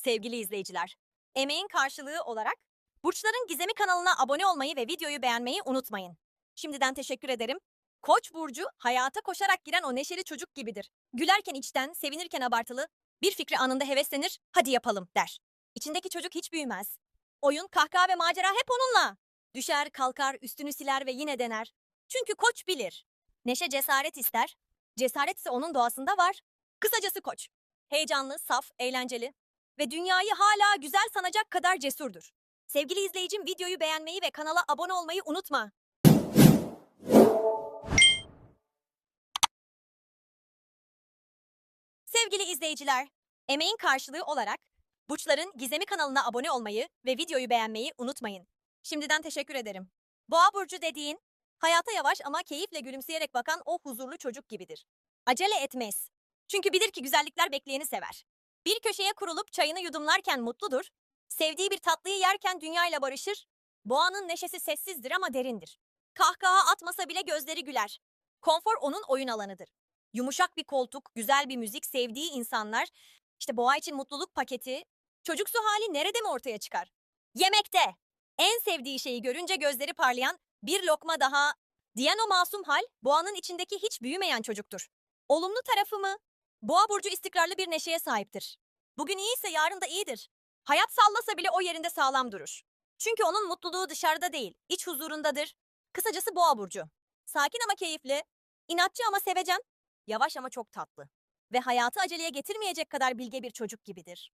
sevgili izleyiciler. Emeğin karşılığı olarak Burçların Gizemi kanalına abone olmayı ve videoyu beğenmeyi unutmayın. Şimdiden teşekkür ederim. Koç burcu hayata koşarak giren o neşeli çocuk gibidir. Gülerken içten, sevinirken abartılı, bir fikri anında heveslenir, hadi yapalım der. İçindeki çocuk hiç büyümez. Oyun, kahkaha ve macera hep onunla. Düşer, kalkar, üstünü siler ve yine dener. Çünkü koç bilir. Neşe cesaret ister. Cesaret ise onun doğasında var. Kısacası koç. Heyecanlı, saf, eğlenceli ve dünyayı hala güzel sanacak kadar cesurdur. Sevgili izleyicim videoyu beğenmeyi ve kanala abone olmayı unutma. Sevgili izleyiciler, emeğin karşılığı olarak Burçların Gizemi kanalına abone olmayı ve videoyu beğenmeyi unutmayın. Şimdiden teşekkür ederim. Boğa burcu dediğin, hayata yavaş ama keyifle gülümseyerek bakan o huzurlu çocuk gibidir. Acele etmez. Çünkü bilir ki güzellikler bekleyeni sever. Bir köşeye kurulup çayını yudumlarken mutludur. Sevdiği bir tatlıyı yerken dünyayla barışır. Boğanın neşesi sessizdir ama derindir. Kahkaha atmasa bile gözleri güler. Konfor onun oyun alanıdır. Yumuşak bir koltuk, güzel bir müzik, sevdiği insanlar. İşte boğa için mutluluk paketi. Çocuksu hali nerede mi ortaya çıkar? Yemekte. En sevdiği şeyi görünce gözleri parlayan bir lokma daha diyen o masum hal boğanın içindeki hiç büyümeyen çocuktur. Olumlu tarafı mı? Boğa burcu istikrarlı bir neşeye sahiptir. Bugün iyiyse yarın da iyidir. Hayat sallasa bile o yerinde sağlam durur. Çünkü onun mutluluğu dışarıda değil, iç huzurundadır. Kısacası boğa burcu. Sakin ama keyifli, inatçı ama sevecen, yavaş ama çok tatlı. Ve hayatı aceleye getirmeyecek kadar bilge bir çocuk gibidir.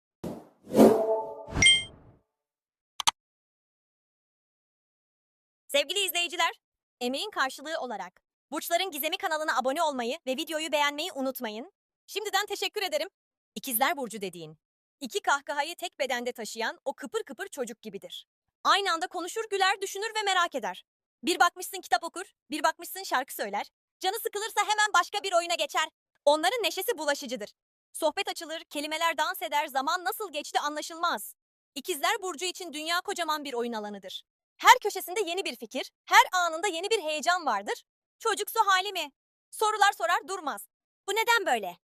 Sevgili izleyiciler, emeğin karşılığı olarak Burçların Gizemi kanalına abone olmayı ve videoyu beğenmeyi unutmayın. Şimdiden teşekkür ederim. İkizler Burcu dediğin, iki kahkahayı tek bedende taşıyan o kıpır kıpır çocuk gibidir. Aynı anda konuşur, güler, düşünür ve merak eder. Bir bakmışsın kitap okur, bir bakmışsın şarkı söyler. Canı sıkılırsa hemen başka bir oyuna geçer. Onların neşesi bulaşıcıdır. Sohbet açılır, kelimeler dans eder, zaman nasıl geçti anlaşılmaz. İkizler Burcu için dünya kocaman bir oyun alanıdır. Her köşesinde yeni bir fikir, her anında yeni bir heyecan vardır. Çocuksu hali mi? Sorular sorar durmaz. Bu neden böyle?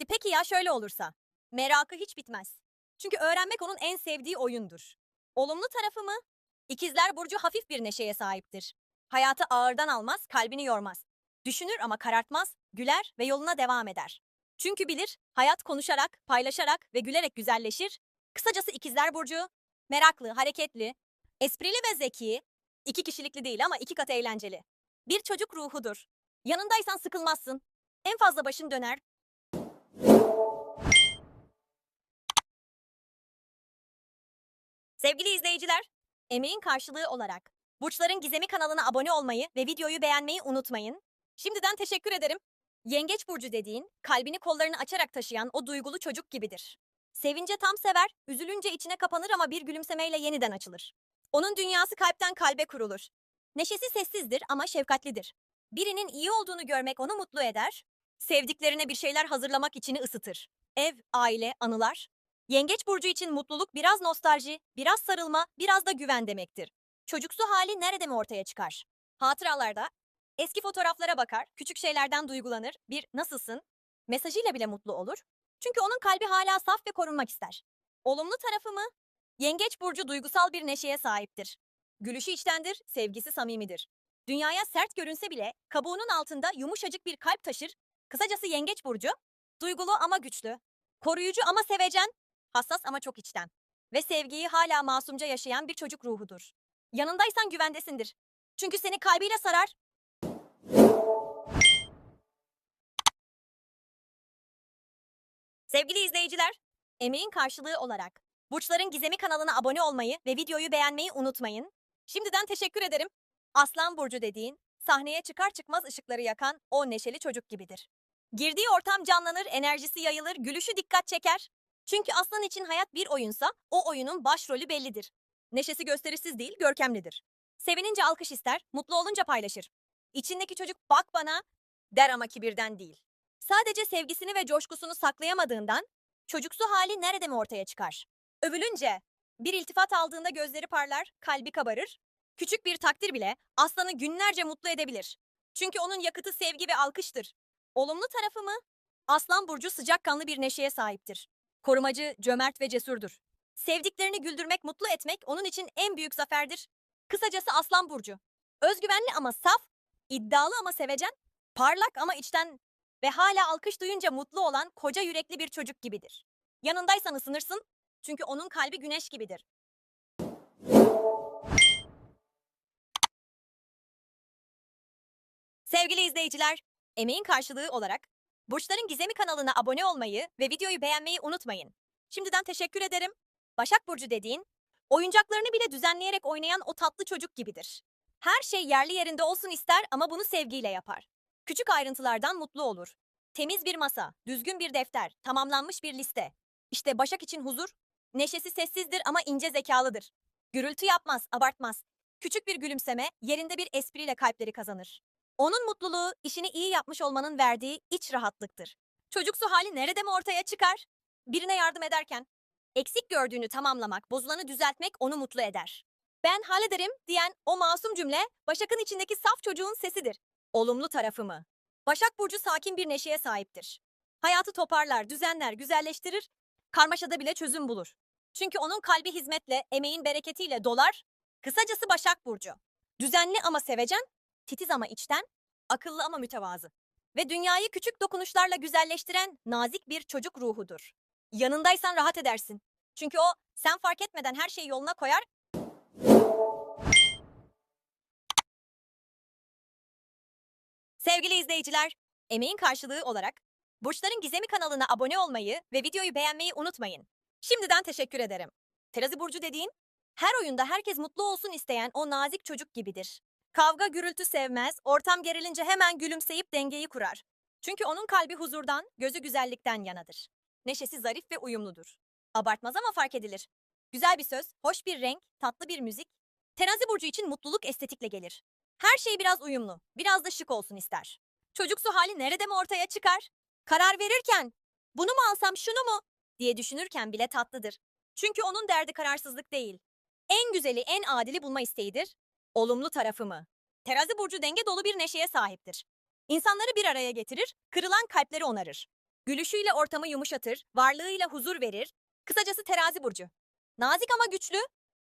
E Peki ya şöyle olursa? Merakı hiç bitmez. Çünkü öğrenmek onun en sevdiği oyundur. Olumlu tarafı mı? İkizler Burcu hafif bir neşeye sahiptir. Hayatı ağırdan almaz, kalbini yormaz. Düşünür ama karartmaz, güler ve yoluna devam eder. Çünkü bilir, hayat konuşarak, paylaşarak ve gülerek güzelleşir. Kısacası İkizler Burcu, meraklı, hareketli, esprili ve zeki, iki kişilikli değil ama iki kat eğlenceli. Bir çocuk ruhudur. Yanındaysan sıkılmazsın. En fazla başın döner. Sevgili izleyiciler, emeğin karşılığı olarak Burçların Gizemi kanalına abone olmayı ve videoyu beğenmeyi unutmayın. Şimdiden teşekkür ederim. Yengeç burcu dediğin, kalbini kollarını açarak taşıyan o duygulu çocuk gibidir. Sevince tam sever, üzülünce içine kapanır ama bir gülümsemeyle yeniden açılır. Onun dünyası kalpten kalbe kurulur. Neşesi sessizdir ama şefkatlidir. Birinin iyi olduğunu görmek onu mutlu eder. Sevdiklerine bir şeyler hazırlamak içini ısıtır. Ev, aile, anılar. Yengeç burcu için mutluluk biraz nostalji, biraz sarılma, biraz da güven demektir. Çocuksu hali nerede mi ortaya çıkar? Hatıralarda eski fotoğraflara bakar, küçük şeylerden duygulanır, bir nasılsın mesajıyla bile mutlu olur. Çünkü onun kalbi hala saf ve korunmak ister. Olumlu tarafı mı? Yengeç burcu duygusal bir neşeye sahiptir. Gülüşü içtendir, sevgisi samimidir. Dünyaya sert görünse bile kabuğunun altında yumuşacık bir kalp taşır. Kısacası yengeç burcu, duygulu ama güçlü, koruyucu ama sevecen, hassas ama çok içten ve sevgiyi hala masumca yaşayan bir çocuk ruhudur. Yanındaysan güvendesindir. Çünkü seni kalbiyle sarar. Sevgili izleyiciler, emeğin karşılığı olarak Burçların Gizemi kanalına abone olmayı ve videoyu beğenmeyi unutmayın. Şimdiden teşekkür ederim. Aslan Burcu dediğin, sahneye çıkar çıkmaz ışıkları yakan o neşeli çocuk gibidir. Girdiği ortam canlanır, enerjisi yayılır, gülüşü dikkat çeker. Çünkü aslan için hayat bir oyunsa o oyunun başrolü bellidir. Neşesi gösterişsiz değil, görkemlidir. Sevinince alkış ister, mutlu olunca paylaşır. İçindeki çocuk bak bana der ama kibirden değil. Sadece sevgisini ve coşkusunu saklayamadığından çocuksu hali nerede mi ortaya çıkar? Övülünce bir iltifat aldığında gözleri parlar, kalbi kabarır. Küçük bir takdir bile aslanı günlerce mutlu edebilir. Çünkü onun yakıtı sevgi ve alkıştır. Olumlu tarafı mı? Aslan burcu sıcakkanlı bir neşeye sahiptir. Korumacı, cömert ve cesurdur. Sevdiklerini güldürmek, mutlu etmek onun için en büyük zaferdir. Kısacası Aslan Burcu. Özgüvenli ama saf, iddialı ama sevecen, parlak ama içten ve hala alkış duyunca mutlu olan koca yürekli bir çocuk gibidir. Yanındaysan ısınırsın çünkü onun kalbi güneş gibidir. Sevgili izleyiciler, emeğin karşılığı olarak Burçların Gizemi kanalına abone olmayı ve videoyu beğenmeyi unutmayın. Şimdiden teşekkür ederim. Başak Burcu dediğin, oyuncaklarını bile düzenleyerek oynayan o tatlı çocuk gibidir. Her şey yerli yerinde olsun ister ama bunu sevgiyle yapar. Küçük ayrıntılardan mutlu olur. Temiz bir masa, düzgün bir defter, tamamlanmış bir liste. İşte Başak için huzur, neşesi sessizdir ama ince zekalıdır. Gürültü yapmaz, abartmaz. Küçük bir gülümseme, yerinde bir espriyle kalpleri kazanır. Onun mutluluğu, işini iyi yapmış olmanın verdiği iç rahatlıktır. Çocuksu hali nerede mi ortaya çıkar? Birine yardım ederken, eksik gördüğünü tamamlamak, bozulanı düzeltmek onu mutlu eder. Ben hallederim diyen o masum cümle, Başak'ın içindeki saf çocuğun sesidir. Olumlu tarafı mı? Başak Burcu sakin bir neşeye sahiptir. Hayatı toparlar, düzenler, güzelleştirir, karmaşada bile çözüm bulur. Çünkü onun kalbi hizmetle, emeğin bereketiyle dolar. Kısacası Başak Burcu. Düzenli ama sevecen, titiz ama içten, akıllı ama mütevazı. Ve dünyayı küçük dokunuşlarla güzelleştiren nazik bir çocuk ruhudur. Yanındaysan rahat edersin. Çünkü o sen fark etmeden her şeyi yoluna koyar. Sevgili izleyiciler, emeğin karşılığı olarak Burçların Gizemi kanalına abone olmayı ve videoyu beğenmeyi unutmayın. Şimdiden teşekkür ederim. Terazi burcu dediğin, her oyunda herkes mutlu olsun isteyen o nazik çocuk gibidir. Kavga gürültü sevmez, ortam gerilince hemen gülümseyip dengeyi kurar. Çünkü onun kalbi huzurdan, gözü güzellikten yanadır. Neşesi zarif ve uyumludur. Abartmaz ama fark edilir. Güzel bir söz, hoş bir renk, tatlı bir müzik. Terazi burcu için mutluluk estetikle gelir. Her şey biraz uyumlu, biraz da şık olsun ister. Çocuksu hali nerede mi ortaya çıkar? Karar verirken, bunu mu alsam şunu mu diye düşünürken bile tatlıdır. Çünkü onun derdi kararsızlık değil. En güzeli, en adili bulma isteğidir. Olumlu tarafı mı? Terazi burcu denge dolu bir neşeye sahiptir. İnsanları bir araya getirir, kırılan kalpleri onarır. Gülüşüyle ortamı yumuşatır, varlığıyla huzur verir. Kısacası terazi burcu. Nazik ama güçlü,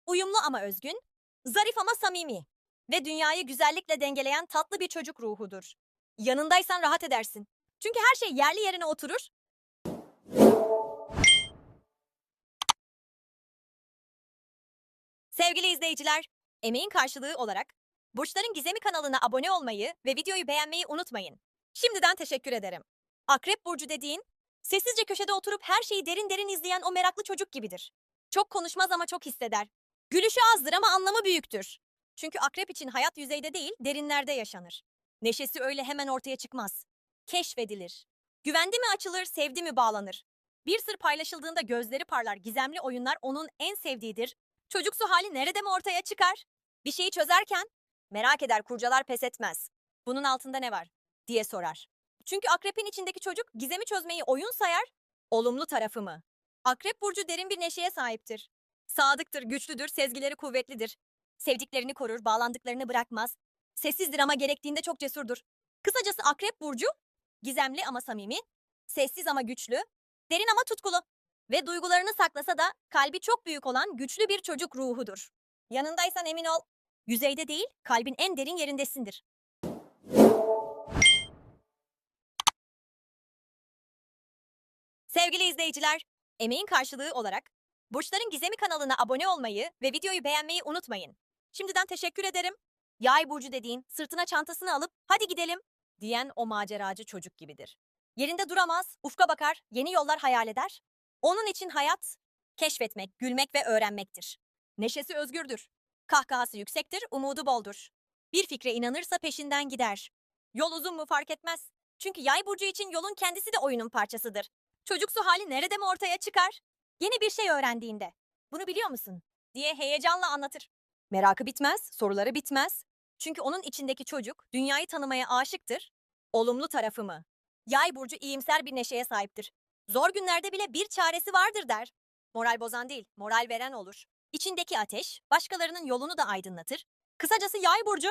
uyumlu ama özgün, zarif ama samimi ve dünyayı güzellikle dengeleyen tatlı bir çocuk ruhudur. Yanındaysan rahat edersin. Çünkü her şey yerli yerine oturur. Sevgili izleyiciler, emeğin karşılığı olarak Burçların Gizemi kanalına abone olmayı ve videoyu beğenmeyi unutmayın. Şimdiden teşekkür ederim. Akrep Burcu dediğin, sessizce köşede oturup her şeyi derin derin izleyen o meraklı çocuk gibidir. Çok konuşmaz ama çok hisseder. Gülüşü azdır ama anlamı büyüktür. Çünkü akrep için hayat yüzeyde değil, derinlerde yaşanır. Neşesi öyle hemen ortaya çıkmaz. Keşfedilir. Güvendi mi açılır, sevdi mi bağlanır. Bir sır paylaşıldığında gözleri parlar, gizemli oyunlar onun en sevdiğidir. Çocuksu hali nerede mi ortaya çıkar? Bir şeyi çözerken merak eder, kurcalar pes etmez. Bunun altında ne var diye sorar. Çünkü akrepin içindeki çocuk gizemi çözmeyi oyun sayar, olumlu tarafı mı? Akrep burcu derin bir neşeye sahiptir. Sadıktır, güçlüdür, sezgileri kuvvetlidir. Sevdiklerini korur, bağlandıklarını bırakmaz. Sessizdir ama gerektiğinde çok cesurdur. Kısacası Akrep Burcu, gizemli ama samimi, sessiz ama güçlü, derin ama tutkulu. Ve duygularını saklasa da kalbi çok büyük olan güçlü bir çocuk ruhudur. Yanındaysan emin ol, yüzeyde değil, kalbin en derin yerindesindir. Sevgili izleyiciler, emeğin karşılığı olarak Burçların Gizemi kanalına abone olmayı ve videoyu beğenmeyi unutmayın. Şimdiden teşekkür ederim. Yay burcu dediğin sırtına çantasını alıp hadi gidelim diyen o maceracı çocuk gibidir. Yerinde duramaz, ufka bakar, yeni yollar hayal eder. Onun için hayat keşfetmek, gülmek ve öğrenmektir. Neşesi özgürdür. Kahkahası yüksektir, umudu boldur. Bir fikre inanırsa peşinden gider. Yol uzun mu fark etmez. Çünkü yay burcu için yolun kendisi de oyunun parçasıdır. Çocuksu hali nerede mi ortaya çıkar? Yeni bir şey öğrendiğinde. Bunu biliyor musun? diye heyecanla anlatır. Merakı bitmez, soruları bitmez. Çünkü onun içindeki çocuk dünyayı tanımaya aşıktır. Olumlu tarafı mı? Yay burcu iyimser bir neşeye sahiptir. Zor günlerde bile bir çaresi vardır der. Moral bozan değil, moral veren olur. İçindeki ateş, başkalarının yolunu da aydınlatır. Kısacası yay burcu,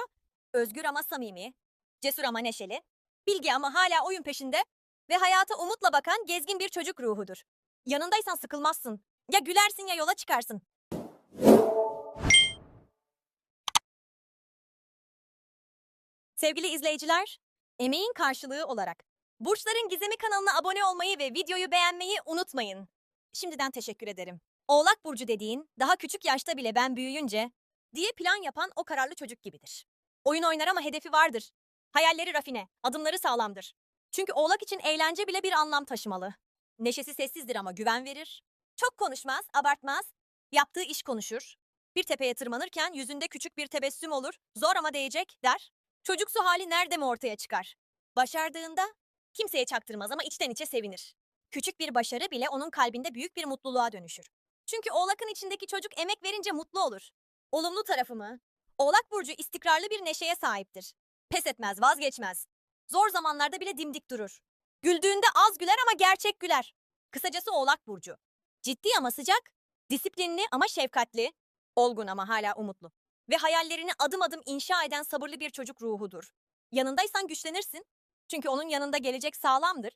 özgür ama samimi, cesur ama neşeli, bilgi ama hala oyun peşinde ve hayata umutla bakan gezgin bir çocuk ruhudur. Yanındaysan sıkılmazsın. Ya gülersin ya yola çıkarsın. Sevgili izleyiciler, emeğin karşılığı olarak Burçların Gizemi kanalına abone olmayı ve videoyu beğenmeyi unutmayın. Şimdiden teşekkür ederim. Oğlak Burcu dediğin, daha küçük yaşta bile ben büyüyünce diye plan yapan o kararlı çocuk gibidir. Oyun oynar ama hedefi vardır. Hayalleri rafine, adımları sağlamdır. Çünkü oğlak için eğlence bile bir anlam taşımalı. Neşesi sessizdir ama güven verir. Çok konuşmaz, abartmaz. Yaptığı iş konuşur. Bir tepeye tırmanırken yüzünde küçük bir tebessüm olur. Zor ama değecek der. Çocuksu hali nerede mi ortaya çıkar? Başardığında kimseye çaktırmaz ama içten içe sevinir. Küçük bir başarı bile onun kalbinde büyük bir mutluluğa dönüşür. Çünkü oğlakın içindeki çocuk emek verince mutlu olur. Olumlu tarafı mı? Oğlak burcu istikrarlı bir neşeye sahiptir. Pes etmez, vazgeçmez. Zor zamanlarda bile dimdik durur. Güldüğünde az güler ama gerçek güler. Kısacası Oğlak burcu. Ciddi ama sıcak, disiplinli ama şefkatli, olgun ama hala umutlu. Ve hayallerini adım adım inşa eden sabırlı bir çocuk ruhudur. Yanındaysan güçlenirsin. Çünkü onun yanında gelecek sağlamdır.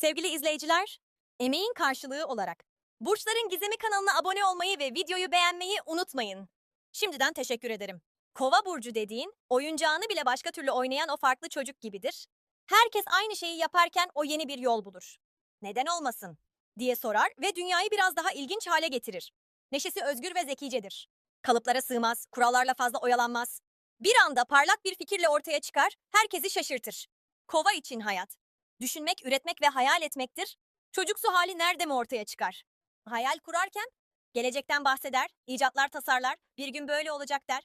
Sevgili izleyiciler, emeğin karşılığı olarak Burçların Gizemi kanalına abone olmayı ve videoyu beğenmeyi unutmayın. Şimdiden teşekkür ederim. Kova burcu dediğin, oyuncağını bile başka türlü oynayan o farklı çocuk gibidir. Herkes aynı şeyi yaparken o yeni bir yol bulur. Neden olmasın? diye sorar ve dünyayı biraz daha ilginç hale getirir. Neşesi özgür ve zekicedir. Kalıplara sığmaz, kurallarla fazla oyalanmaz. Bir anda parlak bir fikirle ortaya çıkar, herkesi şaşırtır. Kova için hayat. Düşünmek, üretmek ve hayal etmektir. Çocuksu hali nerede mi ortaya çıkar? Hayal kurarken gelecekten bahseder, icatlar tasarlar, bir gün böyle olacak der.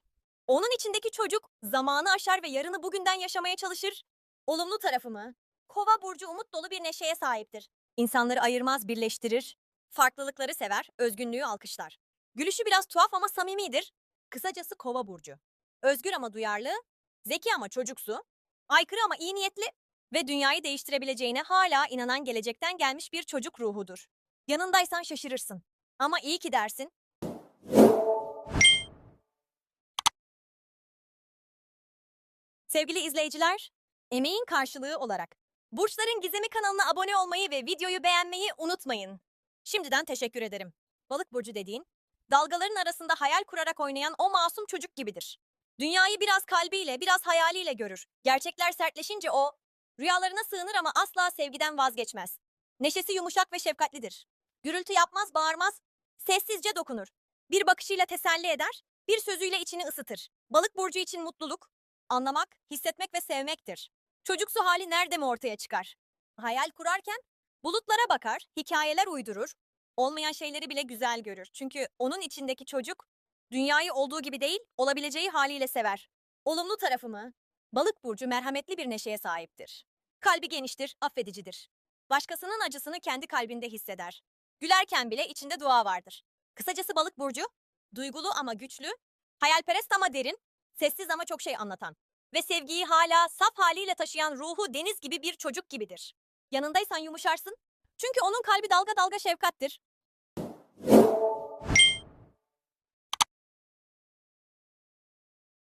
Onun içindeki çocuk zamanı aşar ve yarını bugünden yaşamaya çalışır. Olumlu tarafı mı? Kova burcu umut dolu bir neşeye sahiptir. İnsanları ayırmaz, birleştirir. Farklılıkları sever, özgünlüğü alkışlar. Gülüşü biraz tuhaf ama samimidir. Kısacası kova burcu. Özgür ama duyarlı, zeki ama çocuksu, aykırı ama iyi niyetli ve dünyayı değiştirebileceğine hala inanan gelecekten gelmiş bir çocuk ruhudur. Yanındaysan şaşırırsın. Ama iyi ki dersin. Sevgili izleyiciler, emeğin karşılığı olarak Burçların Gizemi kanalına abone olmayı ve videoyu beğenmeyi unutmayın. Şimdiden teşekkür ederim. Balık burcu dediğin, dalgaların arasında hayal kurarak oynayan o masum çocuk gibidir. Dünyayı biraz kalbiyle, biraz hayaliyle görür. Gerçekler sertleşince o, rüyalarına sığınır ama asla sevgiden vazgeçmez. Neşesi yumuşak ve şefkatlidir. Gürültü yapmaz, bağırmaz, sessizce dokunur. Bir bakışıyla teselli eder, bir sözüyle içini ısıtır. Balık burcu için mutluluk, anlamak, hissetmek ve sevmektir. Çocuksu hali nerede mi ortaya çıkar? Hayal kurarken bulutlara bakar, hikayeler uydurur, olmayan şeyleri bile güzel görür. Çünkü onun içindeki çocuk dünyayı olduğu gibi değil, olabileceği haliyle sever. Olumlu tarafı mı? Balık burcu merhametli bir neşeye sahiptir. Kalbi geniştir, affedicidir. Başkasının acısını kendi kalbinde hisseder. Gülerken bile içinde dua vardır. Kısacası balık burcu, duygulu ama güçlü, hayalperest ama derin, sessiz ama çok şey anlatan ve sevgiyi hala saf haliyle taşıyan ruhu deniz gibi bir çocuk gibidir. Yanındaysan yumuşarsın. Çünkü onun kalbi dalga dalga şefkattir.